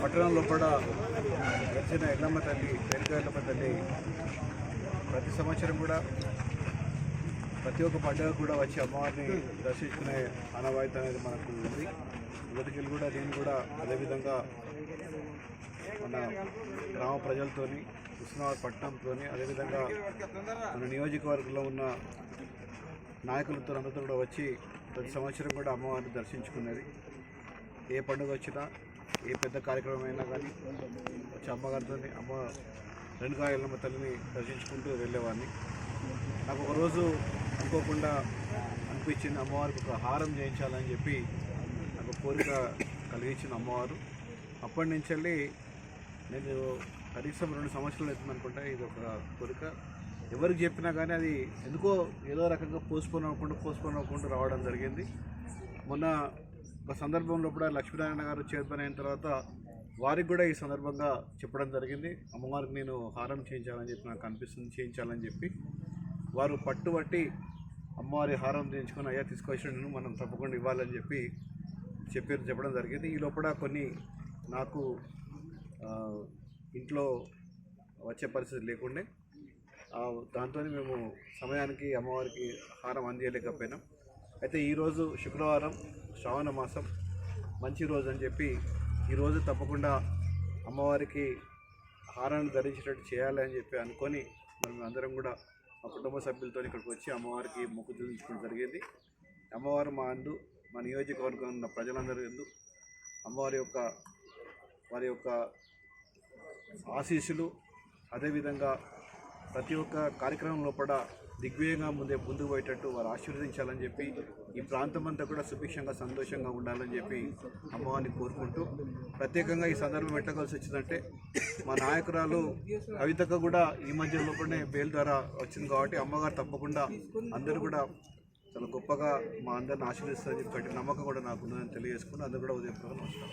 పట్టణంలో కూడా వచ్చిన ఎల్లమ్మ తల్లి వెనుక ఎల్లమ్మ తల్లి ప్రతి సంవత్సరం కూడా ప్రతి ఒక్క పండుగ కూడా వచ్చి అమ్మవారిని దర్శించుకునే ఆనవాయితీ అనేది మనకు ఉంది. మొదటికెళ్ళి కూడా నేను కూడా అదేవిధంగా మన గ్రామ ప్రజలతోని హుస్నాబాద్ పట్టణంతో అదేవిధంగా మన నియోజకవర్గంలో ఉన్న నాయకులతో అందరితో కూడా వచ్చి ప్రతి సంవత్సరం కూడా అమ్మవారిని దర్శించుకునేది. ఏ పండుగ వచ్చినా ఏ పెద్ద కార్యక్రమం అయినా కానీ వచ్చి అమ్మగారితో అమ్మ రేణుకా మా తల్లిని దర్శించుకుంటూ వెళ్ళేవాడిని. నాకు ఒకరోజు అనుకోకుండా అనిపించింది అమ్మవారికి ఒక హారం చేయించాలని చెప్పి నాకు కోరిక కలిగించింది అమ్మవారు. అప్పటి నుంచి వెళ్ళి నేను కనీసం రెండు సంవత్సరాలు అవుతుంది అనుకుంటా ఇది ఒక కోరిక. ఎవరికి చెప్పినా కానీ అది ఎందుకో ఏదో రకంగా పోస్ట్పోన్ అవ్వకుండా పోస్ట్పోన్ అవ్వకుండా రావడం జరిగింది. మొన్న సందర్భంలో కూడా లక్ష్మీనారాయణ గారు చైర్మన్ అయిన తర్వాత వారికి కూడా ఈ సందర్భంగా చెప్పడం జరిగింది. అమ్మవారికి నేను హారం చేయించాలని చెప్పి నాకు అనిపిస్తుంది చేయించాలని చెప్పి. వారు పట్టుబట్టి అమ్మవారి హారం చేయించుకొని అయ్యా తీసుకొచ్చిన మనం తప్పకుండా ఇవ్వాలని చెప్పి చెప్పి చెప్పడం జరిగింది. ఈ లోపల కొన్ని నాకు ఇంట్లో వచ్చే పరిస్థితి లేకుండే దాంతో మేము సమయానికి అమ్మవారికి హారం అందియలేకపోయినాం అయితే ఈరోజు శుక్రవారం శ్రావణ మాసం మంచి రోజు అని చెప్పి ఈరోజు తప్పకుండా అమ్మవారికి హారాన్ని ధరించేటట్టు చేయాలి అని చెప్పి అనుకొని మనం అందరం కూడా మా కుటుంబ సభ్యులతో ఇక్కడికి వచ్చి అమ్మవారికి మొక్కు చూపించుకోవడం జరిగింది. అమ్మవారు మా అందు మా నియోజకవర్గం ఉన్న ప్రజలందరూ ఎందు అమ్మవారి యొక్క వారి యొక్క ఆశీస్సులు అదేవిధంగా ప్రతి ఒక్క కార్యక్రమం లోపల దిగ్విజయంగా ముందే ముందుకు పోయేటట్టు వారు ఆశీర్వదించాలని చెప్పి ఈ ప్రాంతం అంతా కూడా సుభిక్షంగా సంతోషంగా ఉండాలని చెప్పి అమ్మవారిని కోరుకుంటూ ప్రత్యేకంగా ఈ సందర్భం ఎట్లా కలిసి వచ్చిందంటే మా నాయకురాలు కవితకు కూడా ఈ మధ్య లోపలనే బెయిల్ ద్వారా వచ్చింది కాబట్టి అమ్మగారు తప్పకుండా అందరూ కూడా చాలా గొప్పగా మా అందరిని ఆశీర్దిస్తారని చెప్పి నమ్మకం కూడా నాకు ఉందని తెలియజేసుకుని అందరూ కూడా ఉదయం నమస్కారం.